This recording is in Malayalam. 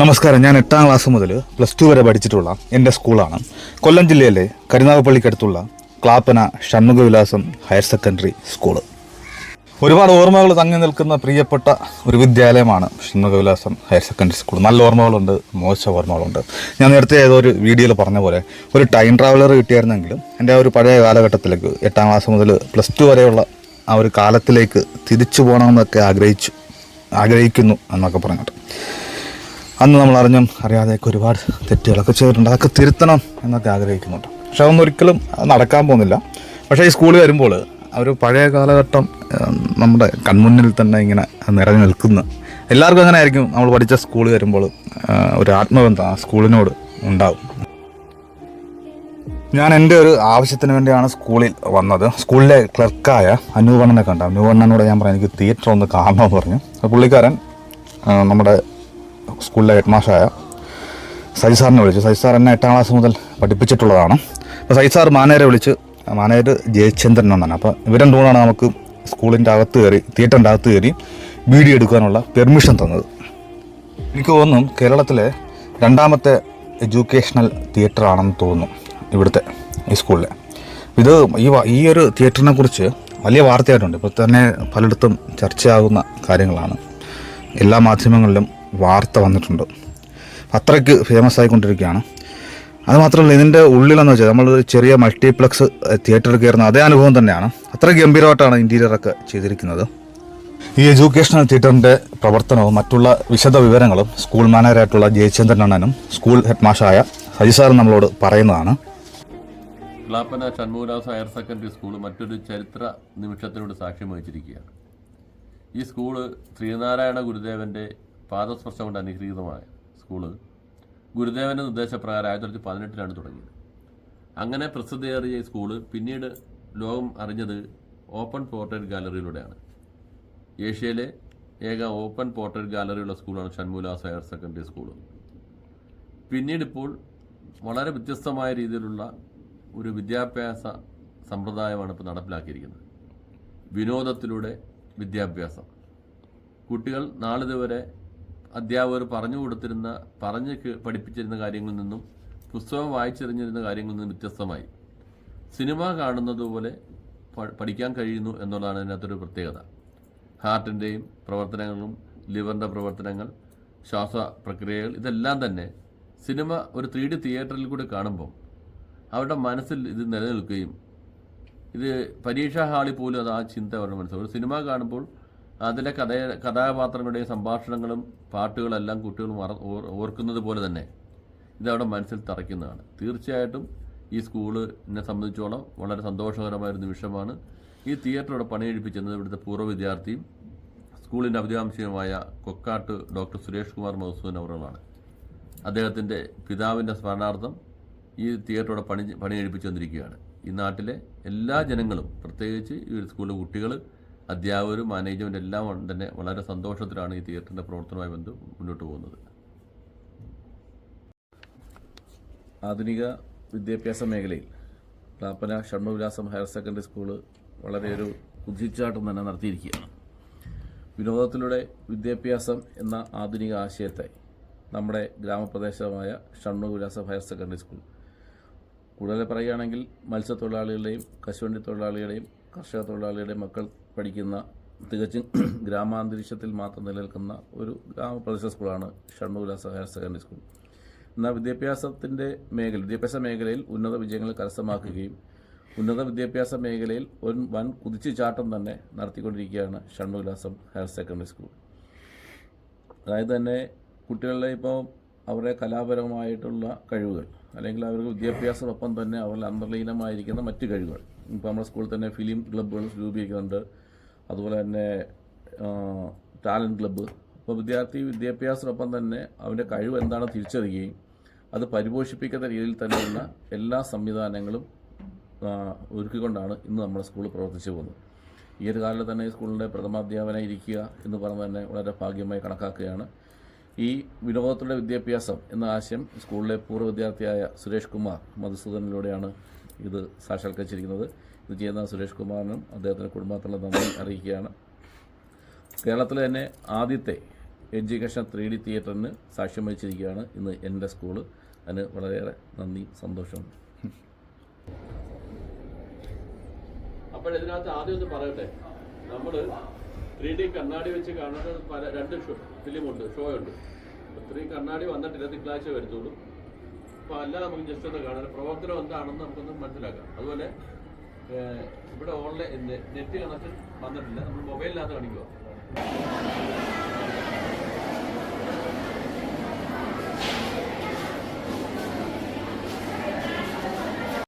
നമസ്കാരം. ഞാൻ എട്ടാം ക്ലാസ് മുതൽ പ്ലസ് ടു വരെ പഠിച്ചിട്ടുള്ള എന്റെ സ്കൂളാണ്. കൊല്ലം ജില്ലയിലെ കരുനാഗപ്പള്ളിക്കടുത്തുള്ള Clappana Shanmukhavilasam Higher Secondary School. ഒരുപാട് ഓർമ്മകൾ തങ്ങി നിൽക്കുന്ന പ്രിയപ്പെട്ട ഒരു വിദ്യാലയമാണ് ഷൺമുഖവിലാസം ഹയർ സെക്കൻഡറി സ്കൂൾ നല്ല ഓർമ്മകളുണ്ട് മോശ ഓർമ്മകളുണ്ട്. ഞാൻ നേരത്തെ ഏതോ ഒരു വീഡിയോയിൽ പറഞ്ഞ പോലെ ഒരു ടൈം ട്രാവലർ കിട്ടിയായിരുന്നെങ്കിലും എന്റെ ആ ഒരു പഴയ കാലഘട്ടത്തിലേക്ക് എട്ടാം ക്ലാസ് മുതൽ പ്ലസ് ടു വരെയുള്ള ആ ഒരു കാലത്തിലേക്ക് തിരിച്ചു പോകണമെന്നൊക്കെ ആഗ്രഹിച്ചു ആഗ്രഹിക്കുന്നു എന്നൊക്കെ പറഞ്ഞിട്ട്. അന്ന് നമ്മൾ അറിഞ്ഞും അറിയാതെയൊക്കെ ഒരുപാട് തെറ്റുകളൊക്കെ ചെയ്തിട്ടുണ്ട്. അതൊക്കെ തിരുത്തണം എന്നൊക്കെ ആഗ്രഹിക്കുന്നുണ്ട്. പക്ഷെ അതൊന്നും ഒരിക്കലും നടക്കാൻ പോകുന്നില്ല. പക്ഷേ ഈ സ്കൂളിൽ വരുമ്പോൾ അവർ പഴയ കാലഘട്ടം നമ്മുടെ കൺമുന്നിൽ തന്നെ ഇങ്ങനെ നിറഞ്ഞു നിൽക്കുന്ന. എല്ലാവർക്കും അങ്ങനെ ആയിരിക്കും. നമ്മൾ പഠിച്ച സ്കൂളിൽ വരുമ്പോൾ ഒരു ആത്മബന്ധം ആ സ്കൂളിനോട് ഉണ്ടാവും. ഞാൻ എന്റെ ഒരു ആവശ്യത്തിന് വേണ്ടിയാണ് സ്കൂളിൽ വന്നത്. സ്കൂളിലെ ക്ലർക്കായ അനൂപണ്ണനെ കണ്ട അനൂപണ്ണനോട് ഞാൻ പറഞ്ഞു എനിക്ക് തിയേറ്റർ ഒന്ന് കാണണമെന്ന് പറഞ്ഞു. പുള്ളിക്കാരൻ നമ്മുടെ സ്കൂളിലെ ഹെഡ് മാഷായ സജി സാറിനെ വിളിച്ചു. സജി സാർ എന്നെ എട്ടാം ക്ലാസ് മുതൽ പഠിപ്പിച്ചിട്ടുള്ളതാണ്. അപ്പോൾ സജി സാർ മാനേരെ വിളിച്ച് മാനേജർ ജയചന്ദ്രൻ എന്നാണ്. അപ്പോൾ ഇവരും മൂന്നാണ് നമുക്ക് സ്കൂളിന്റെ അകത്ത് കയറി തിയേറ്ററിന്റെ അകത്ത് കയറി വീഡിയോ എടുക്കാനുള്ള പെർമിഷൻ തന്നത്. എനിക്ക് തോന്നുന്നു കേരളത്തിലെ രണ്ടാമത്തെ എഡ്യൂക്കേഷണൽ തിയേറ്റർ ആണെന്ന് തോന്നുന്നു ഇവിടുത്തെ ഈ സ്കൂളിലെ. ഇത് ഈ ഈ ഒരു തിയേറ്ററിനെ കുറിച്ച് വലിയ വാർത്തയായിട്ടുണ്ട്. ഇപ്പോൾ തന്നെ പലയിടത്തും ചർച്ചയാകുന്ന കാര്യങ്ങളാണ്. എല്ലാ മാധ്യമങ്ങളിലും വാർത്ത വന്നിട്ടുണ്ട്. അത്രയ്ക്ക് ഫേമസ് ആയിക്കൊണ്ടിരിക്കുകയാണ്. അതുമാത്രമല്ല ഇതിന്റെ ഉള്ളിലെന്ന് വെച്ചാൽ നമ്മൾ ചെറിയ മൾട്ടിപ്ലക്സ് തിയേറ്ററിൽ കയറുന്ന അതേ അനുഭവം തന്നെയാണ്. അത്ര ഗംഭീരമായിട്ടാണ് ഇന്റീരിയറൊക്കെ ചെയ്തിരിക്കുന്നത്. ഈ എഡ്യൂക്കേഷണൽ തിയേറ്ററിന്റെ പ്രവർത്തനവും മറ്റുള്ള വിശദ വിവരങ്ങളും സ്കൂൾ മാനേജറായിട്ടുള്ള ജയചന്ദ്രൻ അണ്ണനും സ്കൂൾ ഹെഡ് മാഷായ സജി സാറും നമ്മളോട് പറയുന്നതാണ്. ക്ലാപ്പന ഷൺമൂരാസ് ഹയർ സെക്കൻഡറി സ്കൂൾ മറ്റൊരു ചരിത്ര നിമിഷത്തിനോട് സാക്ഷ്യം വഹിച്ചിരിക്കുകയാണ്. ഈ സ്കൂൾ ശ്രീനാരായണ ഗുരുദേവന്റെ പാദസ്പർശം കൊണ്ട് അനുഗ്രഹീതമായ സ്കൂൾ ഗുരുദേവന്റെ നിർദ്ദേശപ്രകാരം ആയിരത്തി തൊള്ളായിരത്തി പതിനെട്ടിലാണ് തുടങ്ങിയത്. അങ്ങനെ പ്രസിദ്ധേറിയ ഈ സ്കൂൾ പിന്നീട് ലോകം അറിഞ്ഞത് ഓപ്പൺ പോർട്രേറ്റ് ഗാലറിയിലൂടെയാണ്. ഏഷ്യയിലെ ഏക ഓപ്പൺ പോർട്രേറ്റ് ഗാലറിയുള്ള സ്കൂളാണ് ഷൺമുലാസ് ഹയർ സെക്കൻഡറി സ്കൂൾ. പിന്നീട് ഇപ്പോൾ വളരെ വ്യത്യസ്തമായ രീതിയിലുള്ള ഒരു വിദ്യാഭ്യാസ സമ്പ്രദായമാണ് ഇപ്പോൾ നടപ്പിലാക്കിയിരിക്കുന്നത്. വിനോദത്തിലൂടെ വിദ്യാഭ്യാസം. കുട്ടികൾ നാളിതുവരെ അധ്യാപകർ പറഞ്ഞു കൊടുത്തിരുന്ന പറഞ്ഞ് പഠിപ്പിച്ചിരുന്ന കാര്യങ്ങളിൽ നിന്നും പുസ്തകം വായിച്ചെറിഞ്ഞിരുന്ന കാര്യങ്ങളിൽ നിന്നും വ്യത്യസ്തമായി. സിനിമ കാണുന്നതുപോലെ പഠിക്കാൻ കഴിയുന്നു എന്നുള്ളതാണ് അതിനകത്തൊരു പ്രത്യേകത. ഹാർട്ടിന്റെയും പ്രവർത്തനങ്ങളും ലിവറിന്റെ പ്രവർത്തനങ്ങൾ ശ്വാസ പ്രക്രിയകൾ ഇതെല്ലാം തന്നെ സിനിമ ഒരു ത്രീ ഡി തിയേറ്ററിൽ കൂടി കാണുമ്പോൾ അവരുടെ മനസ്സിൽ ഇത് നിലനിൽക്കുകയും ഇത് പരീക്ഷാ ഹാളിൽ പോലും അത് ആ ചിന്ത അവരുടെ മനസ്സിൽ. ഒരു സിനിമ കാണുമ്പോൾ അതിലെ കഥ കഥാപാത്രങ്ങളുടെയും സംഭാഷണങ്ങളും പാട്ടുകളെല്ലാം കുട്ടികൾ ഓർക്കുന്നത് പോലെ തന്നെ ഇതവിടെ മനസ്സിൽ തറയ്ക്കുന്നതാണ്. തീർച്ചയായിട്ടും ഈ സ്കൂളിനെ സംബന്ധിച്ചോളം വളരെ സന്തോഷകരമായ ഒരു നിമിഷമാണ്. ഈ തിയേറ്ററോടെ പണിയെടുപ്പിച്ചെന്നത് ഇവിടുത്തെ പൂർവ വിദ്യാർത്ഥിയും സ്കൂളിന്റെ അഭിതാംശയുമായ കൊക്കാട്ട് ഡോക്ടർ സുരേഷ് കുമാർ മഹസൂൻ അവറുകളാണ് അദ്ദേഹത്തിന്റെ പിതാവിന്റെ സ്മരണാർത്ഥം ഈ തിയേറ്ററോടെ പണി പണിയെടുപ്പിച്ചു വന്നിരിക്കുകയാണ്. ഈ നാട്ടിലെ എല്ലാ ജനങ്ങളും പ്രത്യേകിച്ച് ഈ സ്കൂളിലെ കുട്ടികൾ അധ്യാപകരും മാനേജ്മെന്റ് എല്ലാം തന്നെ വളരെ സന്തോഷത്തിലാണ് ഈ തിയേറ്ററിന്റെ പ്രവർത്തനവുമായി ബന്ധം മുന്നോട്ട് പോകുന്നത്. ആധുനിക വിദ്യാഭ്യാസ മേഖലയിൽ Clappana Shanmukhavilasam higher secondary school വളരെ ഒരു കുതിച്ചാട്ടം തന്നെ നടത്തിയിരിക്കുകയാണ്. വിനോദത്തിലൂടെ വിദ്യാഭ്യാസം എന്ന ആധുനിക ആശയത്തെ നമ്മുടെ ഗ്രാമപ്രദേശമായ ഷൺമുഖവിലാസം ഹയർ സെക്കൻഡറി സ്കൂൾ. കൂടുതൽ പറയുകയാണെങ്കിൽ മത്സ്യത്തൊഴിലാളികളുടെയും കശുവണ്ടി തൊഴിലാളികളുടെയും കർഷക തൊഴിലാളികളുടെയും മക്കൾ പഠിക്കുന്ന തികച്ചും ഗ്രാമാന്തരീക്ഷത്തിൽ മാത്രം നിലനിൽക്കുന്ന ഒരു ഗ്രാമപ്രദേശ സ്കൂളാണ് ഷണ്ണൂർ ഹയർ സെക്കൻഡറി സ്കൂൾ. എന്നാൽ വിദ്യാഭ്യാസത്തിന്റെ മേഖല വിദ്യാഭ്യാസ മേഖലയിൽ ഉന്നത വിജയങ്ങൾ കരസ്ഥമാക്കുകയും ഉന്നത വിദ്യാഭ്യാസ മേഖലയിൽ ഒരു വൻ കുതിച്ചുചാട്ടം തന്നെ നടത്തിക്കൊണ്ടിരിക്കുകയാണ് ഷൺമുഖവിലാസം ഹയർ സെക്കൻഡറി സ്കൂൾ. അതായത് തന്നെ കുട്ടികളുടെ ഇപ്പോൾ അവരുടെ കലാപരമായിട്ടുള്ള കഴിവുകൾ അല്ലെങ്കിൽ അവർക്ക് വിദ്യാഭ്യാസത്തോടൊപ്പം തന്നെ അവരിൽ അന്തർലീനമായിരിക്കുന്ന മറ്റ് കഴിവുകൾ. ഇപ്പോൾ നമ്മുടെ സ്കൂളിൽ തന്നെ ഫിലിം ക്ലബ്ബുകൾ രൂപീകരിക്കുന്നുണ്ട്. അതുപോലെ തന്നെ ടാലന്റ് ക്ലബ്ബ്. അപ്പോൾ വിദ്യാർത്ഥി വിദ്യാഭ്യാസത്തോടൊപ്പം തന്നെ അവന്റെ കഴിവ് എന്താണ് തിരിച്ചറിയുകയും അത് പരിപോഷിപ്പിക്കുന്ന രീതിയിൽ തന്നെയുള്ള എല്ലാ സംവിധാനങ്ങളും ഒരുക്കിക്കൊണ്ടാണ് ഇന്ന് നമ്മുടെ സ്കൂൾ പ്രവർത്തിച്ചു പോകുന്നത്. ഈ ഒരു കാലത്ത് തന്നെ സ്കൂളിന്റെ പ്രഥമാധ്യാപന ഇരിക്കുക എന്ന് പറഞ്ഞ് തന്നെ വളരെ ഭാഗ്യമായി കണക്കാക്കുകയാണ്. ഈ വിനോദത്തിലുള്ള വിദ്യാഭ്യാസം എന്ന ആശയം സ്കൂളിലെ പൂർവ വിദ്യാർത്ഥിയായ സുരേഷ് കുമാർ മധുസൂദനിലൂടെയാണ് ഇത് സാക്ഷാത്കരിച്ചിരിക്കുന്നത്. ഇത് ചെയ്യുന്ന സുരേഷ് കുമാറിനും അദ്ദേഹത്തിന്റെ കുടുംബത്തിലുള്ള നന്ദി അറിയിക്കുകയാണ്. കേരളത്തിലെ തന്നെ ആദ്യത്തെ എഡ്യൂക്കേഷൻ ത്രീ ഡി തിയേറ്ററിന് സാക്ഷ്യം വഹിച്ചിരിക്കുകയാണ് ഇന്ന് എന്റെ സ്കൂൾ. അതിന് വളരെയേറെ നന്ദി സന്തോഷമുണ്ട് അപ്പോൾ ഇതിനകത്ത് ആദ്യം ഒന്ന് പറയട്ടെ? നമ്മൾ ത്രീ ഡി കണ്ണാടി വെച്ച് കാണുന്നത് പല രണ്ട് ഫിലിമുണ്ട് ഷോ ഉണ്ട് ഒത്തിരി കണ്ണാടി വന്നിട്ടില്ല തിങ്കളാഴ്ച വരുത്തുള്ളൂ. അപ്പോൾ അല്ല നമുക്ക് ജസ്റ്റ് ഒന്ന് കാണാൻ പ്രവർത്തനം എന്താണെന്ന് നമുക്കൊന്ന് മനസ്സിലാക്കാം. അതുപോലെ ഇവിടെ ഓൺലൈൻ നെറ്റ് കണക്ഷൻ വന്നിട്ടില്ല. നമ്മൾ മൊബൈലിനകത്ത് കാണിക്കുക